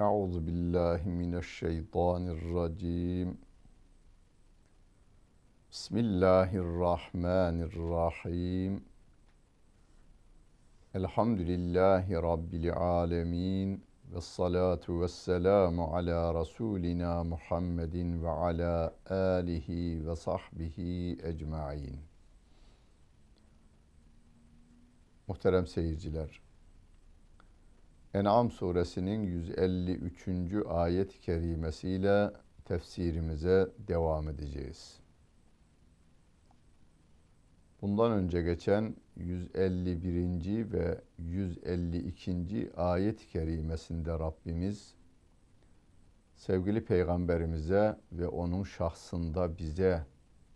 Euzu billahi mineşşeytanirracim. Bismillahirrahmanirrahim. Elhamdülillahi Rabbil alemin. Ve salatu ve selamu ala Resulina Muhammedin ve ala alihi ve sahbihi ecmain. Muhterem seyirciler, En'am suresinin 153. ayet-i kerimesiyle tefsirimize devam edeceğiz. Bundan önce geçen 151. ve 152. ayet-i kerimesinde Rabbimiz sevgili peygamberimize ve onun şahsında bize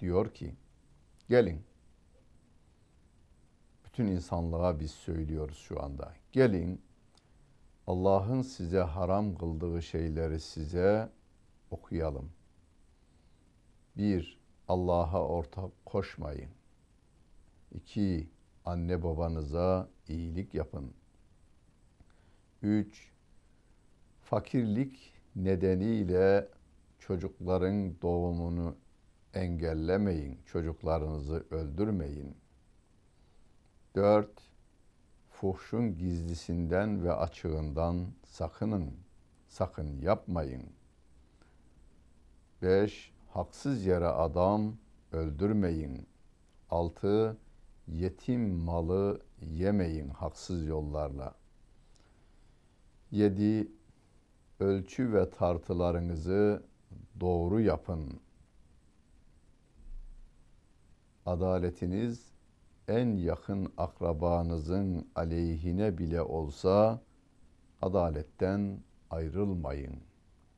diyor ki gelin bütün insanlığa biz söylüyoruz şu anda. Gelin Allah'ın size haram kıldığı şeyleri size okuyalım. Bir, Allah'a ortak koşmayın. İki, anne babanıza iyilik yapın. Üç, fakirlik nedeniyle çocukların doğumunu engellemeyin, çocuklarınızı öldürmeyin. Dört, fuhşun gizlisinden ve açığından sakının, sakın yapmayın. 5. Haksız yere adam öldürmeyin. 6. Yetim malı yemeyin haksız yollarla. 7. Ölçü ve tartılarınızı doğru yapın. Adaletiniz en yakın akrabanızın aleyhine bile olsa adaletten ayrılmayın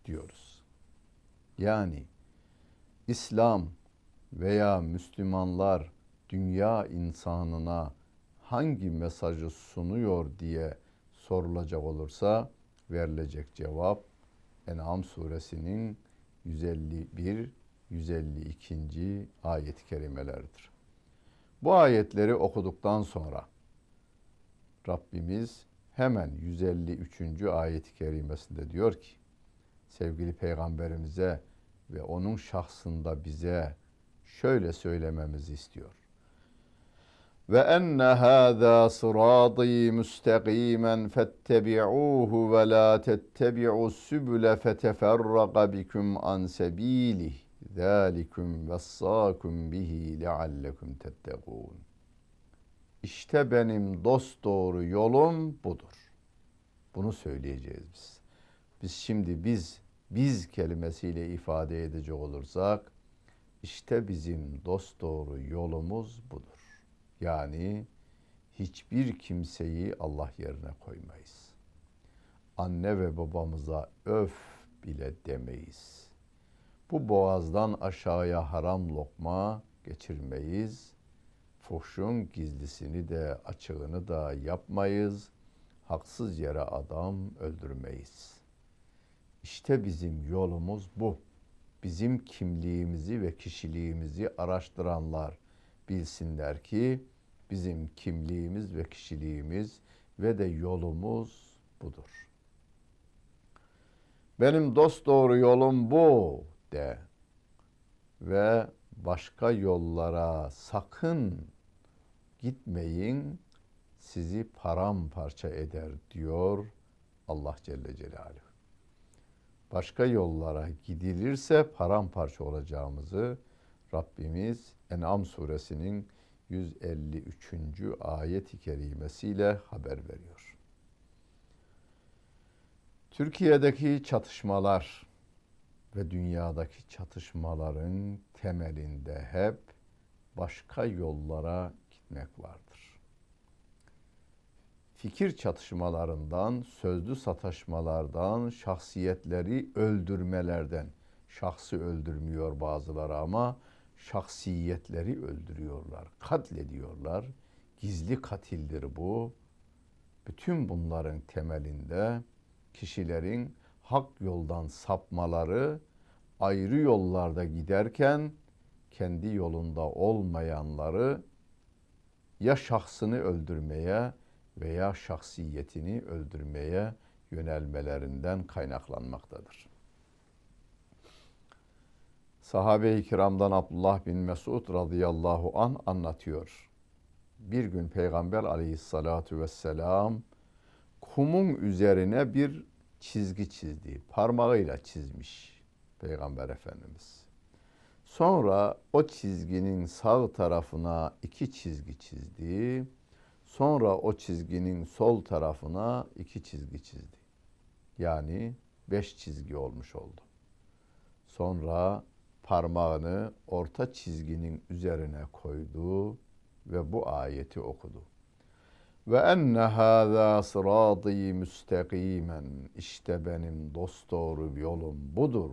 diyoruz. Yani İslam veya Müslümanlar dünya insanına hangi mesajı sunuyor diye sorulacak olursa verilecek cevap En'am suresinin 151 152. ayet-i kerimeleridir. Bu ayetleri okuduktan sonra Rabbimiz hemen 153. ayet-i kerimesinde diyor ki sevgili peygamberimize ve onun şahsında bize şöyle söylememizi istiyor. Ve enne hâzâ sırâdî müstegîmen fettebi'ûhu ve lâ tettebi'u sübüle feteferraga bikum an sebîlih ذَٰلِكُمْ وَصَّاكُمْ bihi لَعَلَّكُمْ تَتَّقُونَ İşte benim dost doğru yolum budur. Bunu söyleyeceğiz biz. Biz şimdi biz, biz kelimesiyle ifade edecek olursak, işte bizim dost doğru yolumuz budur. Yani hiçbir kimseyi Allah yerine koymayız. Anne ve babamıza öf bile demeyiz Bu boğazdan aşağıya haram lokma geçirmeyiz. Fuhşun gizlisini de açığını da yapmayız. Haksız yere adam öldürmeyiz. İşte bizim yolumuz bu. Bizim kimliğimizi ve kişiliğimizi araştıranlar bilsinler ki bizim kimliğimiz ve kişiliğimiz ve de yolumuz budur. Benim dost doğru yolum bu de ve başka yollara sakın gitmeyin sizi paramparça eder diyor Allah Celle Celaluhu. Başka yollara gidilirse paramparça olacağımızı Rabbimiz En'am suresinin 153. ayet-i kerimesiyle haber veriyor. Türkiye'deki çatışmalar ve dünyadaki çatışmaların temelinde hep başka yollara gitmek vardır. Fikir çatışmalarından, sözlü sataşmalardan, şahsiyetleri öldürmelerden, şahsı öldürmüyor bazıları ama şahsiyetleri öldürüyorlar, katlediyorlar. Gizli katildir bu. Bütün bunların temelinde kişilerin hak yoldan sapmaları ayrı yollarda giderken kendi yolunda olmayanları ya şahsını öldürmeye veya şahsiyetini öldürmeye yönelmelerinden kaynaklanmaktadır. Sahabe-i kiramdan Abdullah bin Mesud radıyallahu an anlatıyor. Bir gün Peygamber aleyhissalatu vesselam kumun üzerine bir çizgi çizdi. Parmağıyla çizmiş Peygamber Efendimiz. Sonra o çizginin sağ tarafına iki çizgi çizdi. Sonra o çizginin sol tarafına iki çizgi çizdi. Yani beş çizgi olmuş oldu. Sonra parmağını orta çizginin üzerine koydu ve bu ayeti okudu. Ve enne hâzâ sırâdî müstakimen. İşte benim dosdoğru yolum budur.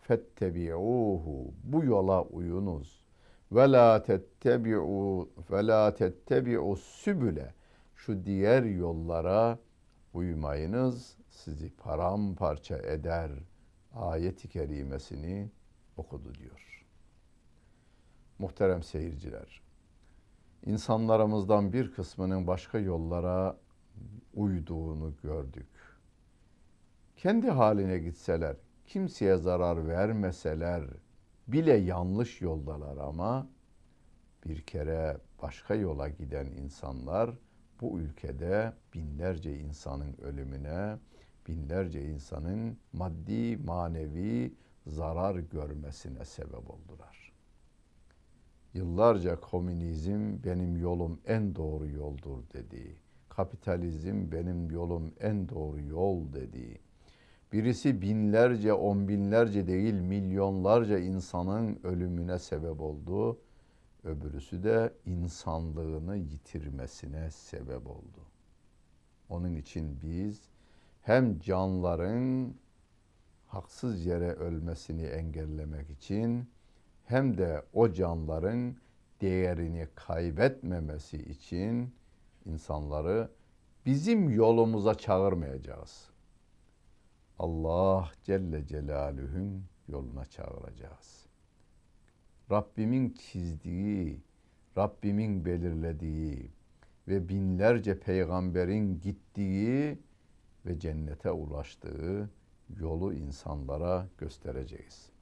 Fettebi'ûhu. Bu yola uyunuz. Ve la tettebi'u ve la tettebi'u sübüle. Şu diğer yollara uymayınız. Sizi paramparça eder. Ayeti kerimesini okudu diyor. Muhterem seyirciler, insanlarımızdan bir kısmının başka yollara uyduğunu gördük. Kendi haline gitseler, kimseye zarar vermeseler bile yanlış yoldalar ama bir kere başka yola giden insanlar bu ülkede binlerce insanın ölümüne, binlerce insanın maddi, manevi zarar görmesine sebep oldular. Yıllarca komünizm benim yolum en doğru yoldur dedi. Kapitalizm benim yolum en doğru yol dedi. Birisi binlerce, on binlerce değil milyonlarca insanın ölümüne sebep oldu. Öbürüsü de insanlığını yitirmesine sebep oldu. Onun için biz hem canların haksız yere ölmesini engellemek için hem de o canların değerini kaybetmemesi için insanları bizim yolumuza çağırmayacağız. Allah Celle Celaluhu'nun yoluna çağıracağız. Rabbimin çizdiği, Rabbimin belirlediği ve binlerce peygamberin gittiği ve cennete ulaştığı yolu insanlara göstereceğiz.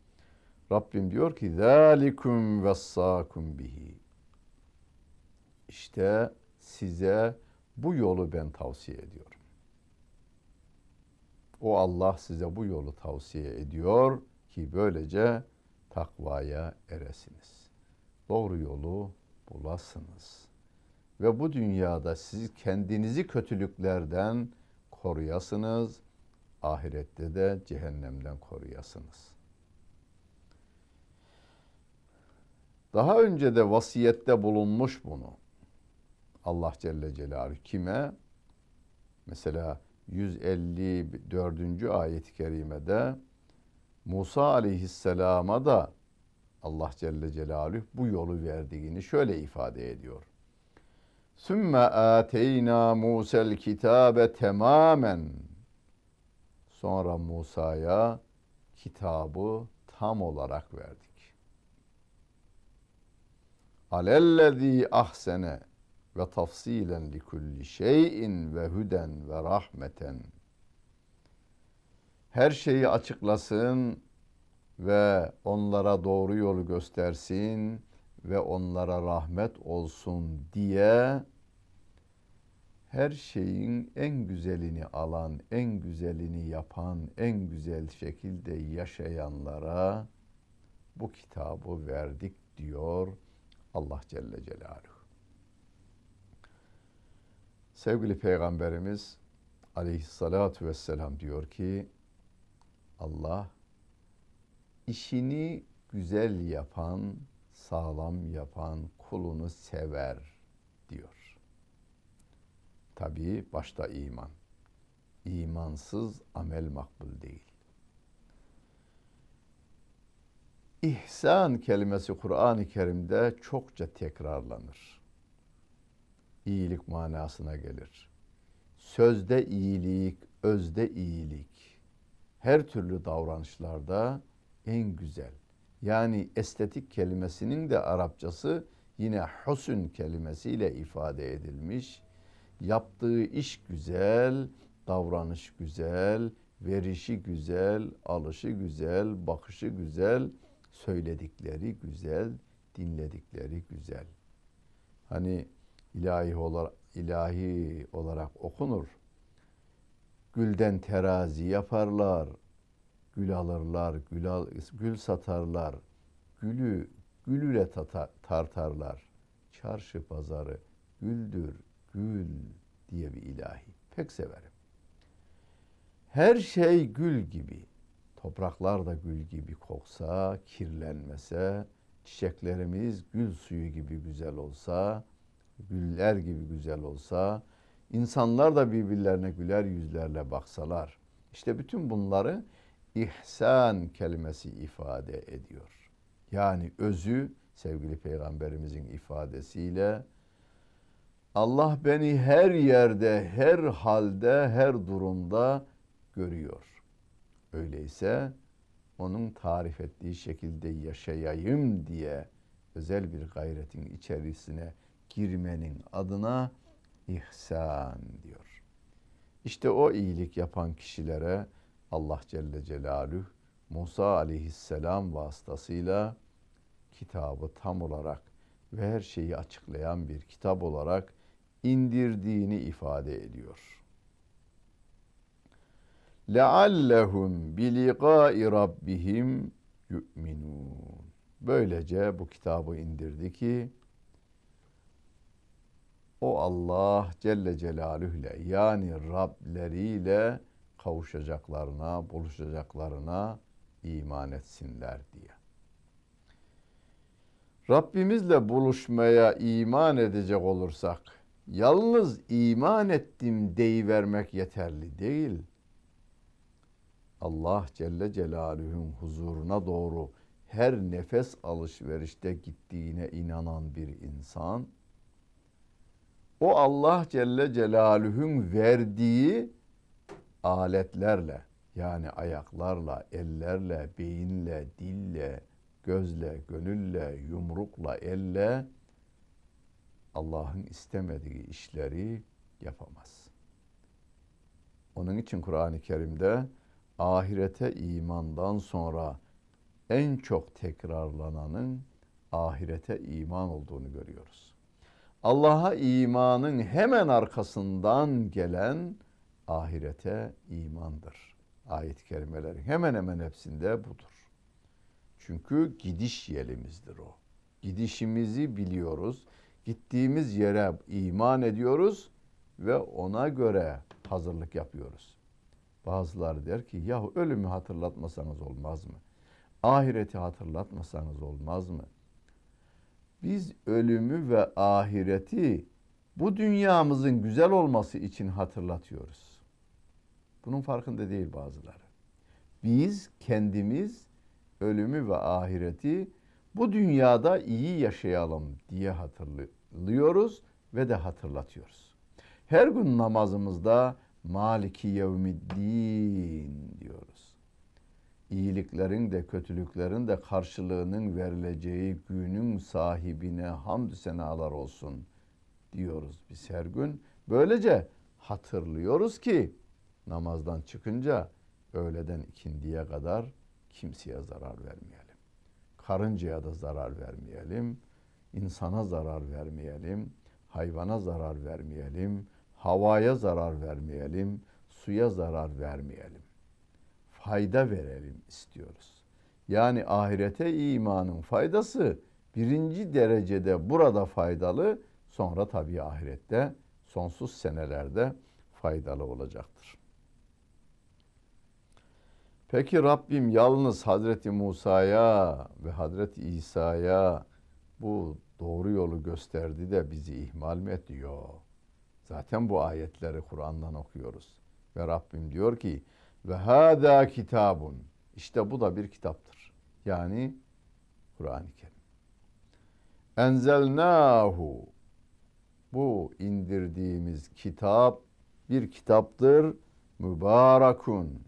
Rabbim diyor ki zalikum vessakum bihi. İşte size bu yolu ben tavsiye ediyorum. O Allah size bu yolu tavsiye ediyor ki böylece takvaya eresiniz. Doğru yolu bulasınız. Ve bu dünyada siz kendinizi kötülüklerden koruyasınız ahirette de cehennemden koruyasınız. Daha önce de vasiyette bulunmuş bunu. Allah Celle Celaluhu kime? Mesela 154. ayet-i kerimede Musa aleyhisselama da Allah Celle Celaluhu bu yolu verdiğini şöyle ifade ediyor. Sümme ateyna Musa'l kitabe tamamen Sonra Musa'ya kitabı tam olarak verdik. Alellezî ahsene ve tafsilen li kulli şeyin ve huden ve rahmeten. Her şeyi açıklasın ve onlara doğru yolu göstersin ve onlara rahmet olsun diye her şeyin en güzelini alan, en güzelini yapan, en güzel şekilde yaşayanlara bu kitabı verdik diyor Allah Celle Celaluhu. Sevgili Peygamberimiz aleyhissalatu vesselam diyor ki Allah işini güzel yapan, sağlam yapan kulunu sever diyor. Tabii başta iman. İmansız amel makbul değil. İhsan kelimesi Kur'an-ı Kerim'de çokça tekrarlanır. İyilik manasına gelir. Sözde iyilik, özde iyilik. Her türlü davranışlarda en güzel. Yani estetik kelimesinin de Arapçası yine husn kelimesiyle ifade edilmiş yaptığı iş güzel, davranış güzel, verişi güzel, alışı güzel, bakışı güzel, söyledikleri güzel, dinledikleri güzel. Hani ilahi olarak, ilahi olarak okunur. Gülden terazi yaparlar, gül alırlar, gül, al, gül satarlar, gülü gülüyle tata, tartarlar. Çarşı pazarı güldür, gül diye bir ilahi. Pek severim. Her şey gül gibi. Topraklar da gül gibi koksa, kirlenmese, çiçeklerimiz gül suyu gibi güzel olsa, güller gibi güzel olsa, insanlar da birbirlerine güler yüzlerle baksalar. İşte bütün bunları ihsan kelimesi ifade ediyor. Yani özü sevgili peygamberimizin ifadesiyle Allah beni her yerde, her halde, her durumda görüyor. Öyleyse onun tarif ettiği şekilde yaşayayım diye özel bir gayretin içerisine girmenin adına ihsan diyor. İşte o iyilik yapan kişilere Allah Celle Celaluhu Musa aleyhisselam vasıtasıyla kitabı tam olarak ve her şeyi açıklayan bir kitap olarak indirdiğini ifade ediyor. لَعَلَّهُمْ بِلِقَاءِ رَبِّهِمْ يُؤْمِنُونَ Böylece bu kitabı indirdi ki o Allah Celle Celaluhu ile yani Rableriyle kavuşacaklarına, buluşacaklarına iman etsinler diye. Rabbimizle buluşmaya iman edecek olursak yalnız iman ettim deyivermek yeterli değil. Allah Celle Celaluhu'nun huzuruna doğru her nefes alışverişte gittiğine inanan bir insan o Allah Celle Celaluhu'nun verdiği aletlerle yani ayaklarla, ellerle, beyinle, dille, gözle, gönülle, yumrukla, elle Allah'ın istemediği işleri yapamaz. Onun için Kur'an-ı Kerim'de ahirete imandan sonra en çok tekrarlananın ahirete iman olduğunu görüyoruz. Allah'a imanın hemen arkasından gelen ahirete imandır. Ayet-i kerimelerin hemen hemen hepsinde budur. Çünkü gidiş yerimizdir o. Gidişimizi biliyoruz. Gittiğimiz yere iman ediyoruz ve ona göre hazırlık yapıyoruz. Bazıları der ki yahu ölümü hatırlatmasanız olmaz mı? Ahireti hatırlatmasanız olmaz mı? Biz ölümü ve ahireti bu dünyamızın güzel olması için hatırlatıyoruz. Bunun farkında değil bazıları. Biz kendimiz ölümü ve ahireti bu dünyada iyi yaşayalım diye hatırlıyoruz ve de hatırlatıyoruz. Her gün namazımızda Maliki yevmiddin diyoruz. İyiliklerin de kötülüklerin de karşılığının verileceği günün sahibine hamdü senalar olsun diyoruz biz her gün. Böylece hatırlıyoruz ki namazdan çıkınca öğleden ikindiye kadar kimseye zarar vermeyelim. Karıncaya da zarar vermeyelim. insana zarar vermeyelim. Hayvana zarar vermeyelim. Havaya zarar vermeyelim. Suya zarar vermeyelim. Fayda verelim istiyoruz. Yani ahirete imanın faydası birinci derecede burada faydalı, sonra tabii ahirette sonsuz senelerde faydalı olacaktır. Peki Rabbim yalnız Hazreti Musa'ya ve Hazreti İsa'ya bu doğru yolu gösterdi de bizi ihmal mi etti? Yok. Zaten bu ayetleri Kur'an'dan okuyoruz. Ve Rabbim diyor ki ve hâdâ kitabun. İşte bu da bir kitaptır. Yani Kur'an-ı Kerim. Enzelnâhu. Bu indirdiğimiz kitap bir kitaptır. Mübarekun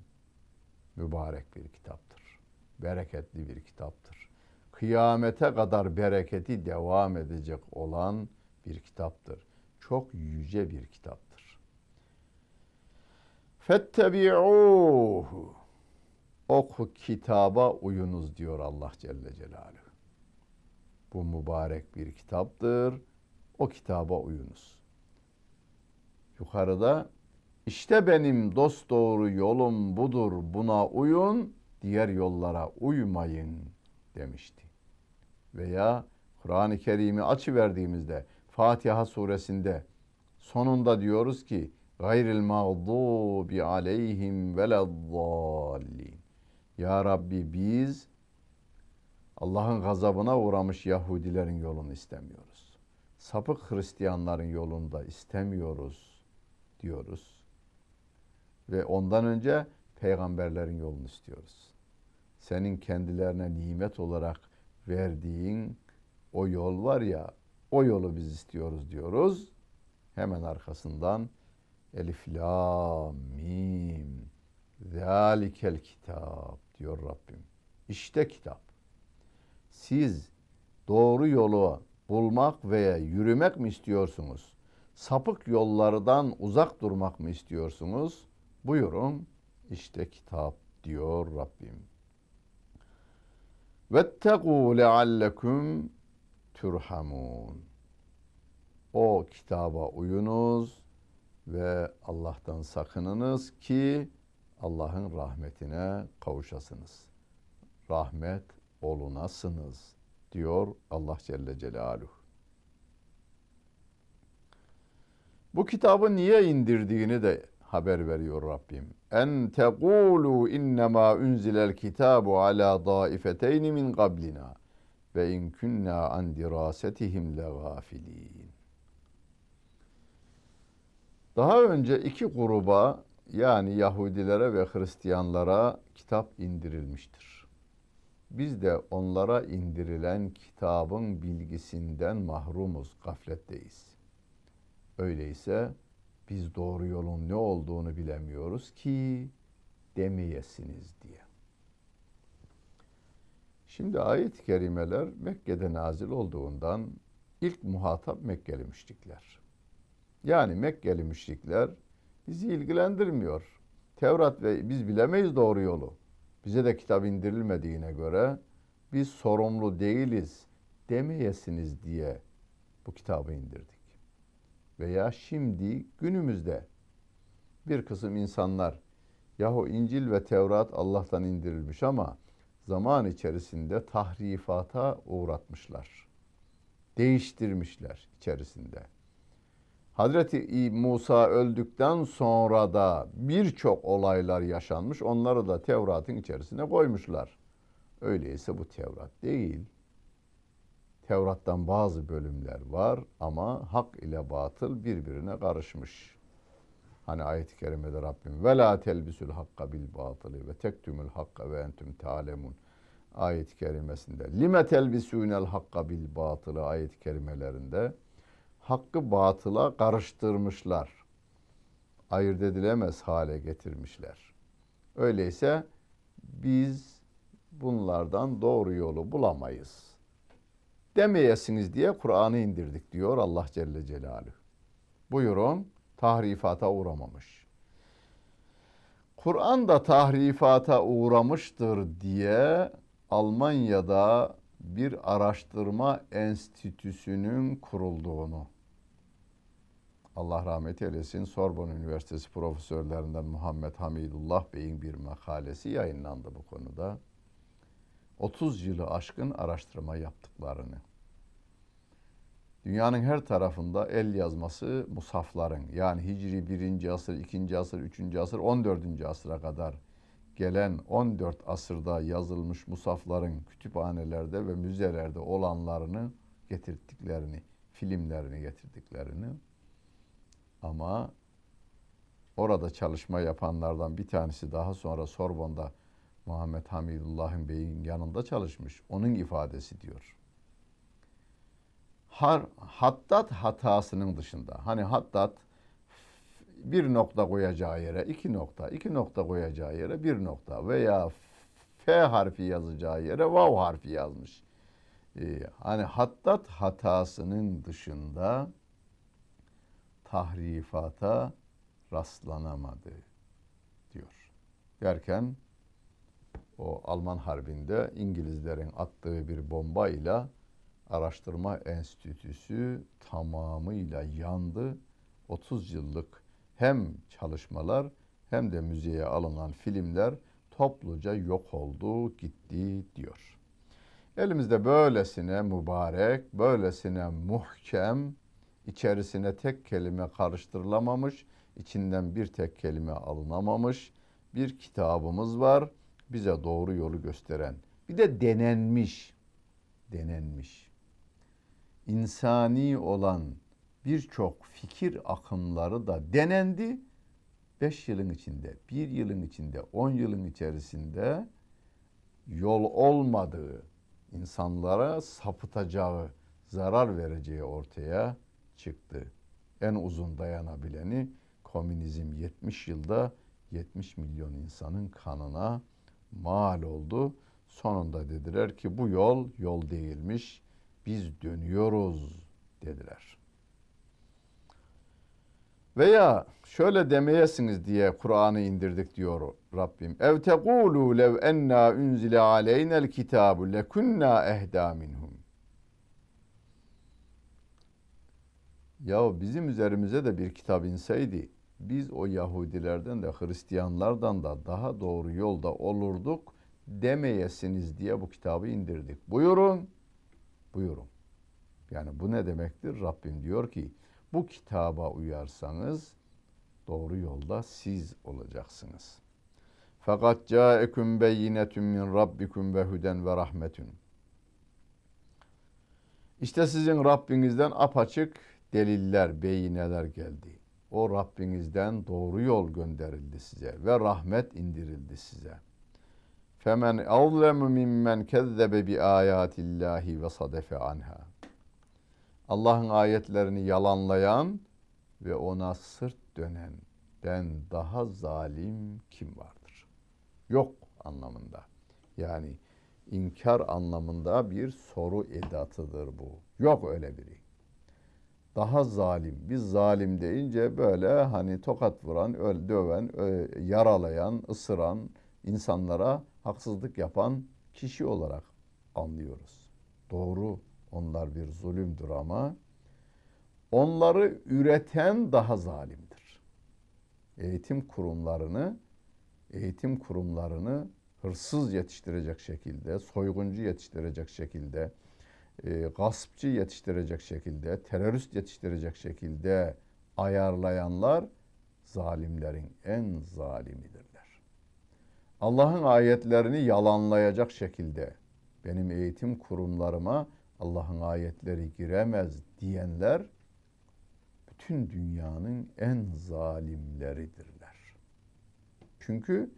mübarek bir kitaptır. Bereketli bir kitaptır. Kıyamete kadar bereketi devam edecek olan bir kitaptır. Çok yüce bir kitaptır. Fettebi'uhu. Oku kitaba uyunuz diyor Allah Celle Celaluhu. Bu mübarek bir kitaptır. O kitaba uyunuz. Yukarıda işte benim dost doğru yolum budur buna uyun diğer yollara uymayın demişti. Veya Kur'an-ı Kerim'i açıverdiğimizde Fatiha suresinde sonunda diyoruz ki gayril mağdubi aleyhim velezzallin. Ya Rabbi biz Allah'ın gazabına uğramış Yahudilerin yolunu istemiyoruz. Sapık Hristiyanların yolunda istemiyoruz diyoruz. Ve ondan önce peygamberlerin yolunu istiyoruz. Senin kendilerine nimet olarak verdiğin o yol var ya, o yolu biz istiyoruz diyoruz. Hemen arkasından Elif la mim zalikel kitap diyor Rabbim. İşte kitap. Siz doğru yolu bulmak veya yürümek mi istiyorsunuz? Sapık yollardan uzak durmak mı istiyorsunuz? Buyurun işte kitap diyor Rabbim. Vettegû leallekum turhamun. O kitaba uyunuz ve Allah'tan sakınınız ki Allah'ın rahmetine kavuşasınız. Rahmet olunasınız diyor Allah Celle Celaluhu. Bu kitabı niye indirdiğini de haber veriyor Rabbim. En tegulu innema unzilel kitabu ala daifeteyn min qablina ve in kunna an dirasetihim legafilin. Daha önce iki gruba yani Yahudilere ve Hristiyanlara kitap indirilmiştir. Biz de onlara indirilen kitabın bilgisinden mahrumuz, gafletteyiz. Öyleyse biz doğru yolun ne olduğunu bilemiyoruz ki demeyesiniz diye. Şimdi ayet-i kerimeler Mekke'de nazil olduğundan ilk muhatap Mekkeli müşrikler. Yani Mekkeli müşrikler bizi ilgilendirmiyor. Tevrat ve biz bilemeyiz doğru yolu. Bize de kitap indirilmediğine göre biz sorumlu değiliz demeyesiniz diye bu kitabı indirdik. Veya şimdi günümüzde bir kısım insanlar yahu İncil ve Tevrat Allah'tan indirilmiş ama zaman içerisinde tahrifata uğratmışlar. Değiştirmişler içerisinde. Hazreti Musa öldükten sonra da birçok olaylar yaşanmış. Onları da Tevrat'ın içerisine koymuşlar. Öyleyse bu Tevrat değil. Tevrat'tan bazı bölümler var ama hak ile batıl birbirine karışmış. Hani ayet-i kerimede Rabbim ve la telbisül hakka bil batılı ve tektumul hakka ve entüm talemun ayet-i kerimesinde lime telbisûnel hakka bil batılı ayet-i kerimelerinde hakkı batıla karıştırmışlar. Ayırt edilemez hale getirmişler. Öyleyse biz bunlardan doğru yolu bulamayız. Demeyesiniz diye Kur'an'ı indirdik diyor Allah Celle Celaluhu. Buyurun tahrifata uğramamış. Kur'an da tahrifata uğramıştır diye Almanya'da bir araştırma enstitüsünün kurulduğunu Allah rahmet eylesin Sorbonne Üniversitesi profesörlerinden Muhammed Hamidullah Bey'in bir makalesi yayınlandı bu konuda. 30 yılı aşkın araştırma yaptıklarını. Dünyanın her tarafında el yazması musafların yani Hicri 1. asır, 2. asır, 3. asır, 14. asıra kadar gelen 14 asırda yazılmış musafların kütüphanelerde ve müzelerde olanlarını getirdiklerini, filmlerini getirdiklerini ama orada çalışma yapanlardan bir tanesi daha sonra Sorbon'da Muhammed Hamidullah'ın Bey'in yanında çalışmış. Onun ifadesi diyor. Har, hattat hatasının dışında. Hani hattat bir nokta koyacağı yere iki nokta, iki nokta koyacağı yere bir nokta veya F harfi yazacağı yere vav harfi yazmış. Ee, hani hattat hatasının dışında tahrifata rastlanamadı. derken o Alman Harbi'nde İngilizlerin attığı bir bomba ile araştırma enstitüsü tamamıyla yandı. 30 yıllık hem çalışmalar hem de müzeye alınan filmler topluca yok oldu, gitti diyor. Elimizde böylesine mübarek, böylesine muhkem, içerisine tek kelime karıştırılamamış, içinden bir tek kelime alınamamış bir kitabımız var. Bize doğru yolu gösteren. Bir de denenmiş, denenmiş. İnsani olan birçok fikir akımları da denendi. Beş yılın içinde, bir yılın içinde, on yılın içerisinde yol olmadığı, insanlara sapıtacağı, zarar vereceği ortaya çıktı. En uzun dayanabileni komünizm 70 yılda 70 milyon insanın kanına mal oldu. Sonunda dediler ki bu yol yol değilmiş. Biz dönüyoruz dediler. Veya şöyle demeyesiniz diye Kur'an'ı indirdik diyor Rabbim. Ev tekulu lev enna unzile aleynel kitabu lekunna ehda minhum. Ya bizim üzerimize de bir kitap inseydi biz o Yahudilerden de Hristiyanlardan da daha doğru yolda olurduk demeyesiniz diye bu kitabı indirdik. Buyurun, buyurun. Yani bu ne demektir? Rabbim diyor ki bu kitaba uyarsanız doğru yolda siz olacaksınız. Fakat caekum beyinetun min rabbikum ve huden ve rahmetun. İşte sizin Rabbinizden apaçık deliller, beyineler geldi. O Rabbinizden doğru yol gönderildi size ve rahmet indirildi size. Femen azlemu mimmen kezzebe bi ayatillahi ve sadefe anha. Allah'ın ayetlerini yalanlayan ve ona sırt dönenden daha zalim kim vardır? Yok anlamında. Yani inkar anlamında bir soru edatıdır bu. Yok öyle biri. Daha zalim. Biz zalim deyince böyle hani tokat vuran, öl, döven, yaralayan, ısıran, insanlara haksızlık yapan kişi olarak anlıyoruz. Doğru onlar bir zulümdür ama onları üreten daha zalimdir. Eğitim kurumlarını eğitim kurumlarını hırsız yetiştirecek şekilde, soyguncu yetiştirecek şekilde, e, gaspçı yetiştirecek şekilde, terörist yetiştirecek şekilde ayarlayanlar zalimlerin en zalimidirler. Allah'ın ayetlerini yalanlayacak şekilde benim eğitim kurumlarıma Allah'ın ayetleri giremez diyenler bütün dünyanın en zalimleridirler. Çünkü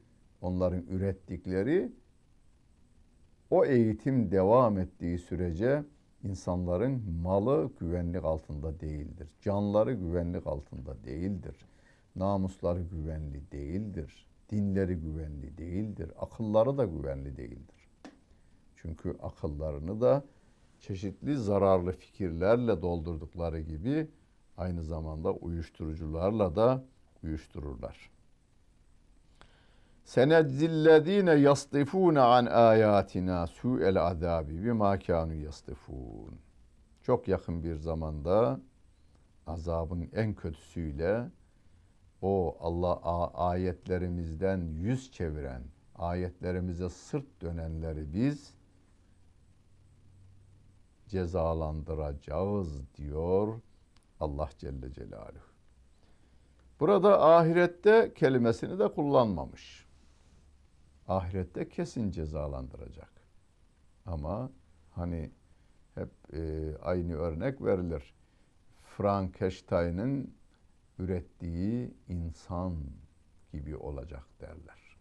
onların ürettikleri o eğitim devam ettiği sürece insanların malı güvenlik altında değildir. Canları güvenlik altında değildir. Namusları güvenli değildir. Dinleri güvenli değildir. Akılları da güvenli değildir. Çünkü akıllarını da çeşitli zararlı fikirlerle doldurdukları gibi aynı zamanda uyuşturucularla da uyuştururlar. Senezzillezine yastifune an ayatina su'el azabi bima kanu yastifun. Çok yakın bir zamanda azabın en kötüsüyle o Allah ayetlerimizden yüz çeviren, ayetlerimize sırt dönenleri biz cezalandıracağız diyor Allah Celle Celaluhu. Burada ahirette kelimesini de kullanmamış. Ahirette kesin cezalandıracak. Ama hani hep e, aynı örnek verilir. Frankenstein'ın ürettiği insan gibi olacak derler.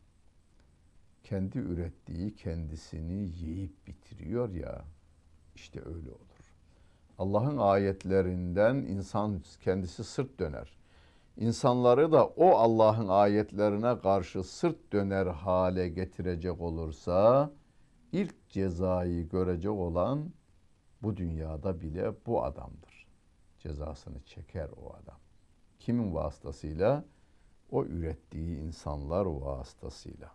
Kendi ürettiği kendisini yiyip bitiriyor ya işte öyle olur. Allah'ın ayetlerinden insan kendisi sırt döner. İnsanları da o Allah'ın ayetlerine karşı sırt döner hale getirecek olursa ilk cezayı görecek olan bu dünyada bile bu adamdır. Cezasını çeker o adam. Kimin vasıtasıyla? o ürettiği insanlar vasıtasıyla.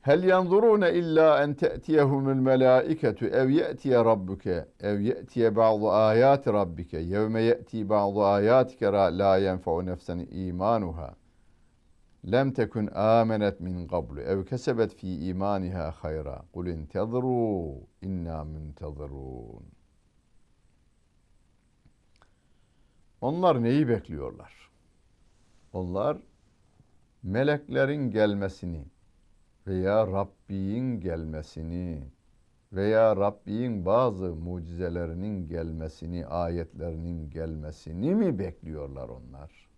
Hel yanzurune illa en te'tiyehumul melaiketu ev ye'tiye rabbuke ev ye'tiye ba'du ayati rabbike yevme ye'ti ba'du ayatike la yenfa'u nefsen imanuha lem tekun amenet min qablu ev kesebet fi imaniha hayra kul intezru inna muntezirun Onlar neyi bekliyorlar? Onlar meleklerin gelmesini veya Rabbin gelmesini veya Rabbin bazı mucizelerinin gelmesini, ayetlerinin gelmesini mi bekliyorlar onlar?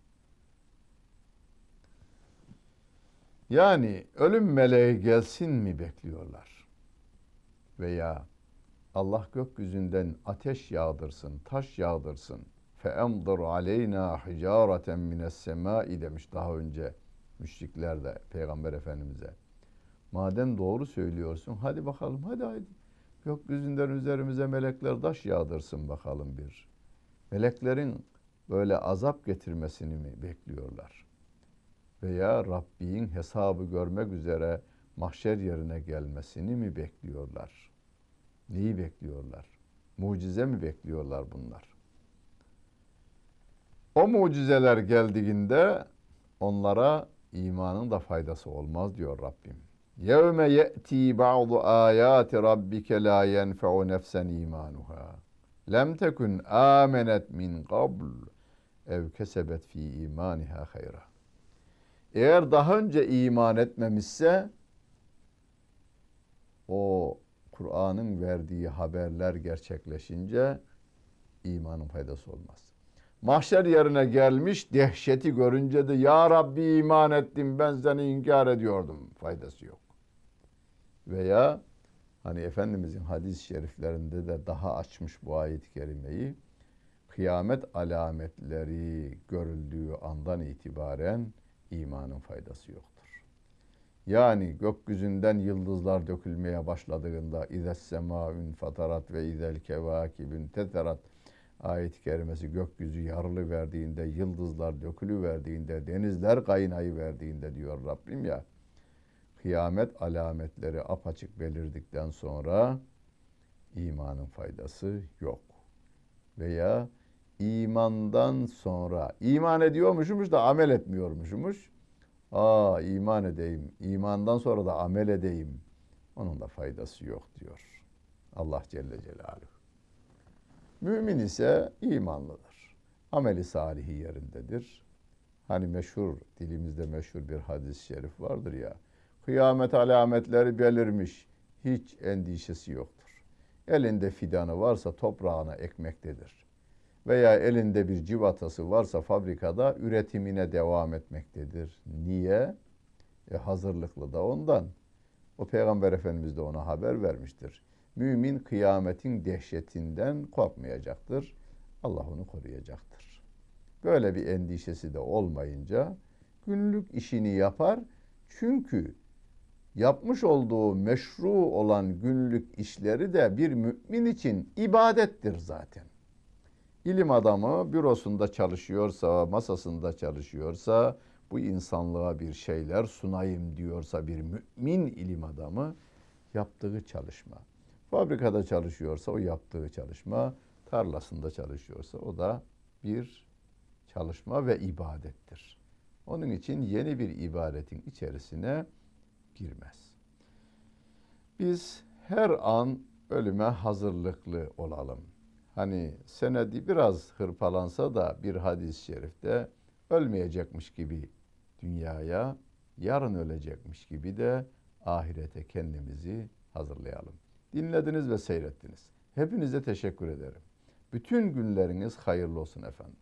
Yani ölüm meleği gelsin mi bekliyorlar? Veya Allah gökyüzünden ateş yağdırsın, taş yağdırsın. فَاَمْضِرْ عَلَيْنَا حِجَارَةً مِنَ السَّمَاءِ demiş daha önce müşrikler de Peygamber Efendimiz'e. Madem doğru söylüyorsun hadi bakalım hadi hadi. Gökyüzünden üzerimize melekler taş yağdırsın bakalım bir. Meleklerin böyle azap getirmesini mi bekliyorlar? Veya Rabbin hesabı görmek üzere mahşer yerine gelmesini mi bekliyorlar? Neyi bekliyorlar? Mucize mi bekliyorlar bunlar? O mucizeler geldiğinde onlara imanın da faydası olmaz diyor Rabbim. Yevme ye'ti ba'du ayati rabbike la yenfe'u nefsen imanuha. Lem tekun amenet min qabl ev kesebet fi imaniha hayra. Eğer daha önce iman etmemişse o Kur'an'ın verdiği haberler gerçekleşince imanın faydası olmaz. Mahşer yerine gelmiş dehşeti görünce de ya Rabbi iman ettim ben seni inkar ediyordum. Faydası yok. Veya hani Efendimizin hadis-i şeriflerinde de daha açmış bu ayet-i kerimeyi. Kıyamet alametleri görüldüğü andan itibaren imanın faydası yoktur. Yani gökyüzünden yıldızlar dökülmeye başladığında İzes semâün fatarat ve izel kevâkibün teterat ayet-i kerimesi gökyüzü yarılı verdiğinde, yıldızlar dökülü verdiğinde, denizler kaynayı verdiğinde diyor Rabbim ya. Kıyamet alametleri apaçık belirdikten sonra imanın faydası yok. Veya imandan sonra iman ediyormuşmuş da amel etmiyormuşmuş. Aa iman edeyim, imandan sonra da amel edeyim. Onun da faydası yok diyor. Allah Celle Celaluhu. Mümin ise imanlıdır. Ameli salihi yerindedir. Hani meşhur, dilimizde meşhur bir hadis-i şerif vardır ya. Kıyamet alametleri belirmiş, hiç endişesi yoktur. Elinde fidanı varsa toprağına ekmektedir. Veya elinde bir civatası varsa fabrikada üretimine devam etmektedir. Niye? E hazırlıklı da ondan. O Peygamber Efendimiz de ona haber vermiştir. Mümin kıyametin dehşetinden korkmayacaktır. Allah onu koruyacaktır. Böyle bir endişesi de olmayınca günlük işini yapar. Çünkü yapmış olduğu meşru olan günlük işleri de bir mümin için ibadettir zaten. İlim adamı bürosunda çalışıyorsa, masasında çalışıyorsa, bu insanlığa bir şeyler sunayım diyorsa bir mümin ilim adamı yaptığı çalışma. Fabrikada çalışıyorsa o yaptığı çalışma, tarlasında çalışıyorsa o da bir çalışma ve ibadettir. Onun için yeni bir ibadetin içerisine girmez. Biz her an ölüme hazırlıklı olalım. Hani senedi biraz hırpalansa da bir hadis-i şerifte ölmeyecekmiş gibi dünyaya, yarın ölecekmiş gibi de ahirete kendimizi hazırlayalım. Dinlediniz ve seyrettiniz. Hepinize teşekkür ederim. Bütün günleriniz hayırlı olsun efendim.